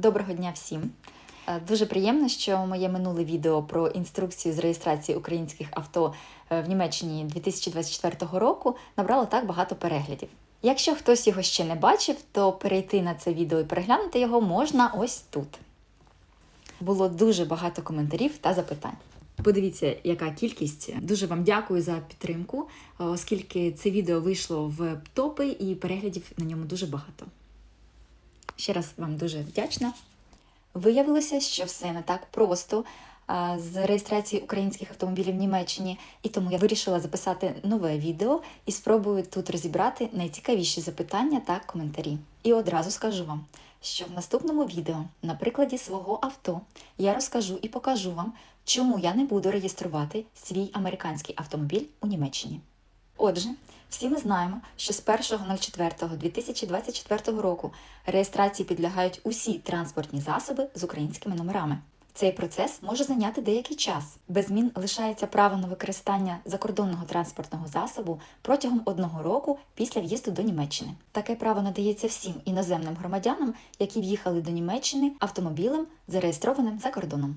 Доброго дня всім! Е, Дуже приємно, що моє минуле відео про інструкцію з реєстрації українських авто е, в Німеччині 2024 року набрало так багато переглядів. Якщо хтось його ще не бачив, то перейти на це відео і переглянути його можна ось тут. Було дуже багато коментарів та запитань. Подивіться, яка кількість. Дуже вам дякую за підтримку, е, оскільки це відео вийшло в топи і переглядів на ньому дуже багато. Ще раз вам дуже вдячна. Виявилося, що все не так просто з реєстрації українських автомобілів в Німеччині, і тому я вирішила записати нове відео і спробую тут розібрати найцікавіші запитання та коментарі. І одразу скажу вам, що в наступному відео, на прикладі свого авто, я розкажу і покажу вам, чому я не буду реєструвати свій американський автомобіль у Німеччині. Отже, всі ми знаємо, що з 1.04.2024 року реєстрації підлягають усі транспортні засоби з українськими номерами. Цей процес може зайняти деякий час. Без змін лишається право на використання закордонного транспортного засобу протягом одного року після в'їзду до Німеччини. Таке право надається всім іноземним громадянам, які в'їхали до Німеччини автомобілем, зареєстрованим за кордоном.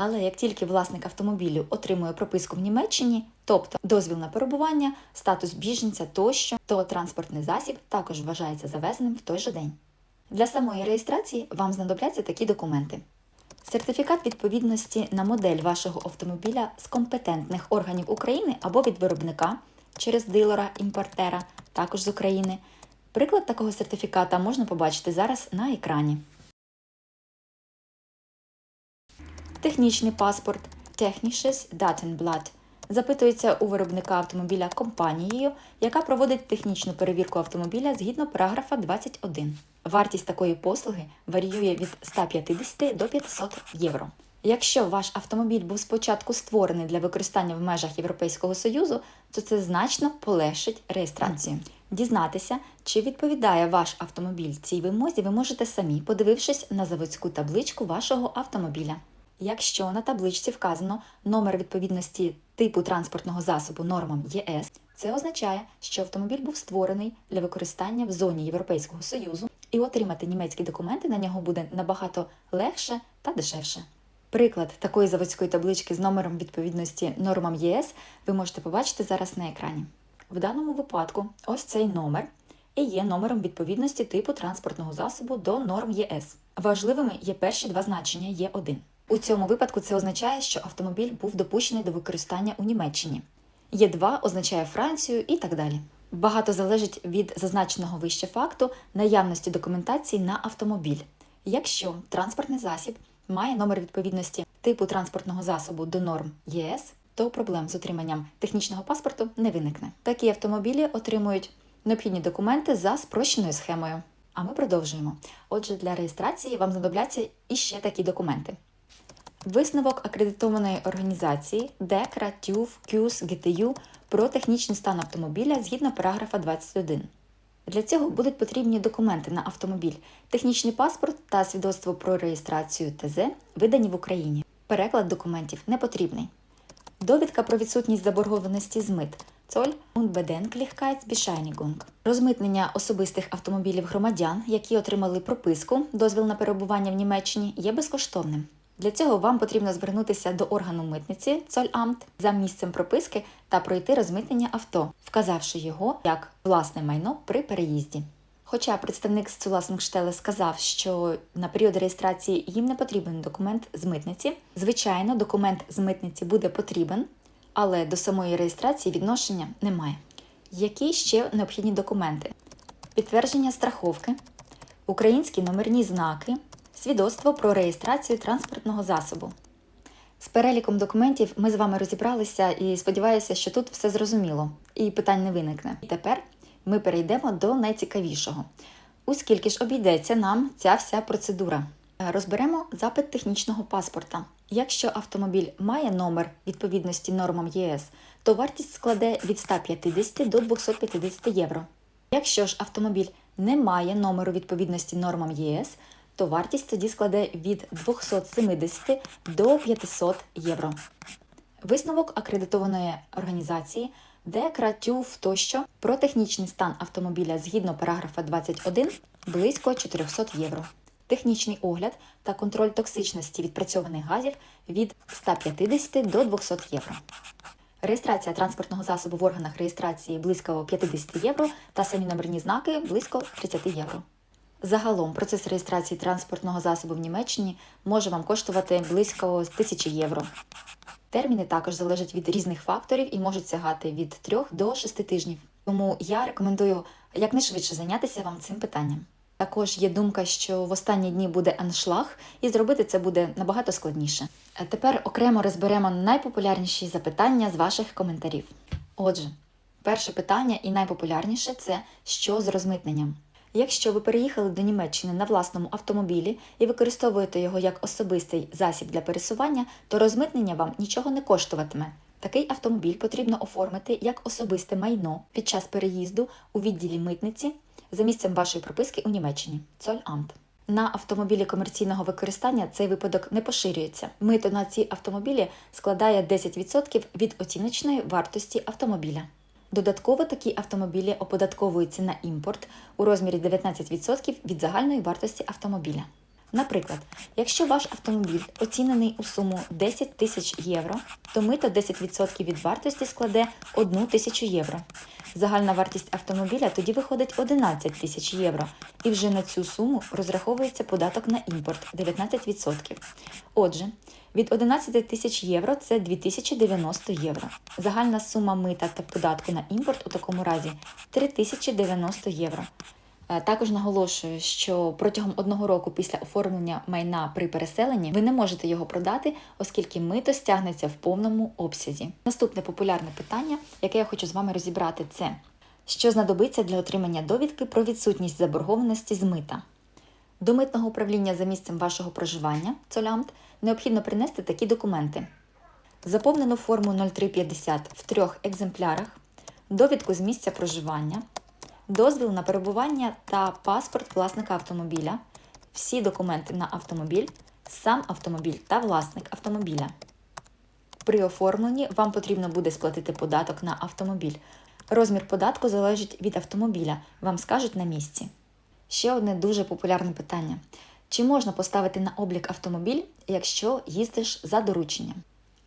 Але як тільки власник автомобілю отримує прописку в Німеччині, тобто дозвіл на перебування, статус біженця тощо, то транспортний засіб також вважається завезеним в той же день. Для самої реєстрації вам знадобляться такі документи: сертифікат відповідності на модель вашого автомобіля з компетентних органів України або від виробника через дилера-імпортера, також з України. Приклад такого сертифіката можна побачити зараз на екрані. Технічний паспорт Technisches Datenblatt запитується у виробника автомобіля компанією, яка проводить технічну перевірку автомобіля згідно параграфа 21. Вартість такої послуги варіює від 150 до 500 євро. Якщо ваш автомобіль був спочатку створений для використання в межах Європейського Союзу, то це значно полегшить реєстрацію. Дізнатися, чи відповідає ваш автомобіль цій вимозі, ви можете самі, подивившись на заводську табличку вашого автомобіля. Якщо на табличці вказано номер відповідності типу транспортного засобу нормам ЄС, це означає, що автомобіль був створений для використання в зоні Європейського Союзу, і отримати німецькі документи на нього буде набагато легше та дешевше. Приклад такої заводської таблички з номером відповідності нормам ЄС ви можете побачити зараз на екрані. В даному випадку ось цей номер і є номером відповідності типу транспортного засобу до норм ЄС. Важливими є перші два значення Є1. У цьому випадку це означає, що автомобіль був допущений до використання у Німеччині. Є2 означає Францію і так далі. Багато залежить від зазначеного вище факту наявності документації на автомобіль. Якщо транспортний засіб має номер відповідності типу транспортного засобу до норм ЄС, то проблем з отриманням технічного паспорту не виникне. Такі автомобілі отримують необхідні документи за спрощеною схемою. А ми продовжуємо. Отже, для реєстрації вам знадобляться іще такі документи. Висновок акредитованої організації ДЕКРА, ТЮВ, КЮС, ГТЮ про технічний стан автомобіля згідно параграфа 21. Для цього будуть потрібні документи на автомобіль, технічний паспорт та свідоцтво про реєстрацію ТЗ, видані в Україні. Переклад документів не потрібний. Довідка про відсутність заборгованості з мит. Цоль Unbedenklichkeitsbescheinigung. Розмитнення особистих автомобілів громадян, які отримали прописку, дозвіл на перебування в Німеччині, є безкоштовним. Для цього вам потрібно звернутися до органу митниці Цольамт за місцем прописки та пройти розмитнення авто, вказавши його як власне майно при переїзді. Хоча представник з Цуласмгштеле сказав, що на період реєстрації їм не потрібен документ з митниці, звичайно, документ з митниці буде потрібен, але до самої реєстрації відношення немає. Які ще необхідні документи? Підтвердження страховки, українські номерні знаки, свідоцтво про реєстрацію транспортного засобу. З переліком документів ми з вами розібралися і сподіваюся, що тут все зрозуміло і питань не виникне. І тепер ми перейдемо до найцікавішого. У скільки ж обійдеться нам ця вся процедура? Розберемо запит технічного паспорта. Якщо автомобіль має номер відповідності нормам ЄС, то вартість складе від 150 до 250 євро. Якщо ж автомобіль не має номеру відповідності нормам єС, то вартість тоді складе від 270 до 500 євро. Висновок акредитованої організації, де тощо про технічний стан автомобіля згідно параграфа 21 близько 400 євро. технічний огляд та контроль токсичності відпрацьованих газів від 150 до 200 євро. Реєстрація транспортного засобу в органах реєстрації близько 50 євро та самі номерні знаки близько 30 євро. Загалом процес реєстрації транспортного засобу в Німеччині може вам коштувати близько 1000 євро. Терміни також залежать від різних факторів і можуть сягати від 3 до 6 тижнів. Тому я рекомендую якнайшвидше зайнятися вам цим питанням. Також є думка, що в останні дні буде аншлаг, і зробити це буде набагато складніше. А тепер окремо розберемо найпопулярніші запитання з ваших коментарів. Отже, перше питання і найпопулярніше це що з розмитненням. Якщо ви переїхали до Німеччини на власному автомобілі і використовуєте його як особистий засіб для пересування, то розмитнення вам нічого не коштуватиме. Такий автомобіль потрібно оформити як особисте майно під час переїзду у відділі митниці за місцем вашої прописки у Німеччині Цольамт. На автомобілі комерційного використання цей випадок не поширюється. Мито на ці автомобілі складає 10% від оціночної вартості автомобіля. Додатково такі автомобілі оподатковуються на імпорт у розмірі 19% від загальної вартості автомобіля. Наприклад, якщо ваш автомобіль оцінений у суму 10 тисяч євро, то мито 10% від вартості складе 1 тисячу євро. Загальна вартість автомобіля тоді виходить 11 тисяч євро, і вже на цю суму розраховується податок на імпорт 19%. Отже, від 11 тисяч євро це 2090 євро. Загальна сума мита та податку на імпорт у такому разі 3090 євро. Е, Також наголошую, що протягом одного року після оформлення майна при переселенні ви не можете його продати, оскільки мито стягнеться в повному обсязі. Наступне популярне питання, яке я хочу з вами розібрати, це що знадобиться для отримання довідки про відсутність заборгованості з мита. До митного управління за місцем вашого проживання Цолямт необхідно принести такі документи: заповнену форму 0350 в трьох екземплярах, довідку з місця проживання, дозвіл на перебування та паспорт власника автомобіля, всі документи на автомобіль, сам автомобіль та власник автомобіля. При оформленні вам потрібно буде сплатити податок на автомобіль. Розмір податку залежить від автомобіля, вам скажуть на місці. Ще одне дуже популярне питання: чи можна поставити на облік автомобіль, якщо їздиш за дорученням?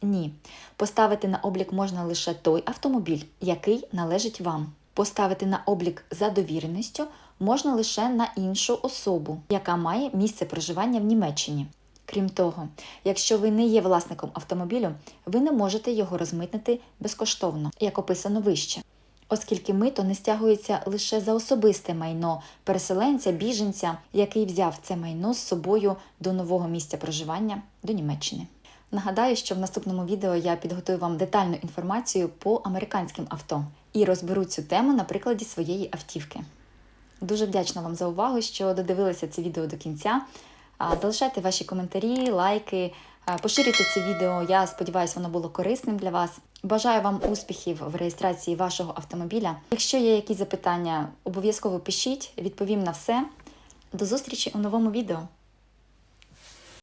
Ні. Поставити на облік можна лише той автомобіль, який належить вам. Поставити на облік за довіреністю можна лише на іншу особу, яка має місце проживання в Німеччині. Крім того, якщо ви не є власником автомобілю, ви не можете його розмитнити безкоштовно, як описано вище, оскільки мито не стягується лише за особисте майно переселенця, біженця, який взяв це майно з собою до нового місця проживання до Німеччини. Нагадаю, що в наступному відео я підготую вам детальну інформацію по американським авто і розберу цю тему на прикладі своєї автівки. Дуже вдячна вам за увагу, що додивилися це відео до кінця. Залишайте ваші коментарі, лайки, поширюйте це відео. Я сподіваюся, воно було корисним для вас. Бажаю вам успіхів в реєстрації вашого автомобіля. Якщо є якісь запитання, обов'язково пишіть, відповім на все. До зустрічі у новому відео.